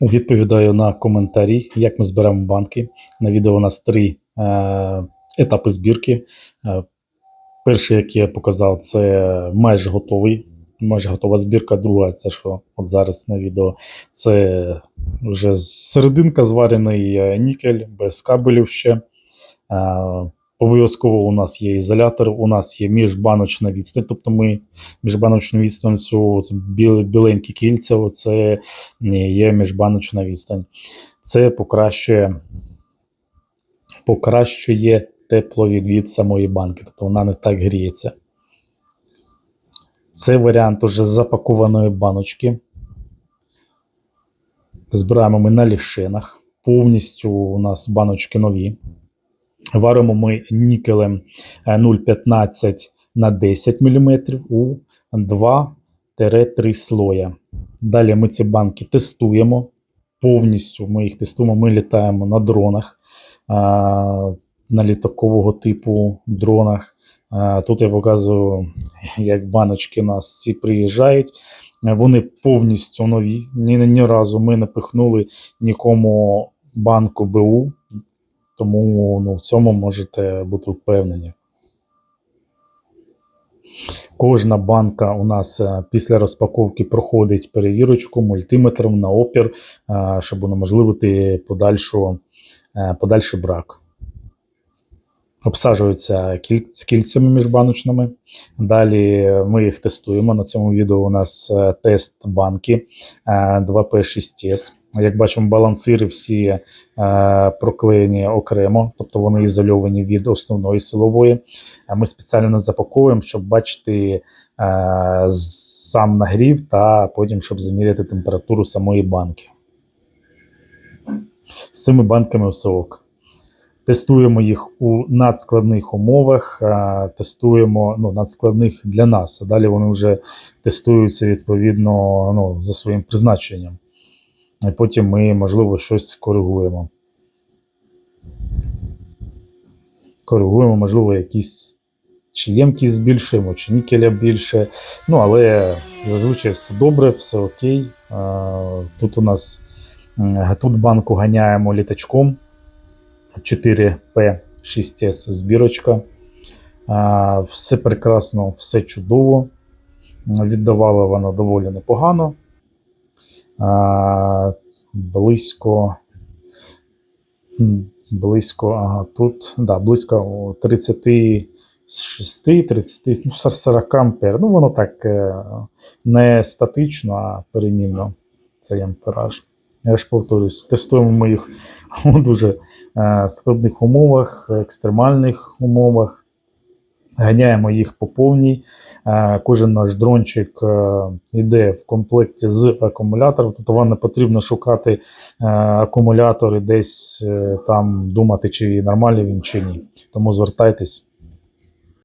Відповідаю на коментарі, як ми зберемо банки. На відео у нас три е, етапи збірки. Е, перший, який я показав, це майже готовий. Майже готова збірка. Друга, це що от зараз на відео, це вже серединка зварений е, нікель без кабелів ще. Е, Обов'язково у нас є ізолятор, у нас є міжбаночна відстань, тобто ми міжбаночну відстань цю це біл- біленькі кільця, це є міжбаночна відстань. Це покращує, покращує тепловідвід самої банки, тобто вона не так гріється. Це варіант уже запакованої баночки. Збираємо ми на лішинах. Повністю у нас баночки нові. Варимо ми нікелем е, 0,15 на 10 мм у 2-3 слоя. Далі ми ці банки тестуємо. Повністю ми їх тестуємо. Ми літаємо на дронах, на літакового типу дронах. Тут я показую, як баночки нас ці приїжджають. Е, Вони повністю нові. Ні, ні разу ми не пихнули нікому банку БУ. Тому ну, в цьому можете бути впевнені. Кожна банка у нас е, після розпаковки проходить перевірочку мультиметром на опір, е, щоб унеможливити подальшу, е, подальший брак. Обсаджуються кіль- з кільцями міжбаночними. Далі ми їх тестуємо. На цьому відео у нас тест банки е, 2P6S. Як бачимо, балансири всі е, проклеєні окремо, тобто вони ізольовані від основної силової. Ми спеціально запаковуємо, щоб бачити е, сам нагрів та потім, щоб заміряти температуру самої банки. З цими банками все ок. Тестуємо їх у надскладних умовах, е, тестуємо ну, надскладних для нас, а далі вони вже тестуються відповідно ну, за своїм призначенням. І потім ми, можливо, щось коригуємо. Коригуємо, можливо, якісь чи збільшуємо, чи нікеля більше. Ну, але зазвичай все добре, все окей. Тут у нас тут банку ганяємо літачком 4P6S збірочка. Е, Все прекрасно, все чудово. Віддавала вона доволі непогано. Близько. Близько, ага, тут, да, близько 36, 30, ну, 40 ампер. Ну, воно так е, не статично, а перемінно цей ампераж. Я ж повторюсь, тестуємо ми їх у дуже е, складних умовах, екстремальних умовах. Ганяємо їх по повній. Е, Кожен наш дрончик е, йде в комплекті з акумулятором, тобто вам не потрібно шукати е, акумулятори, десь там думати, чи нормальний він чи ні. Тому звертайтесь.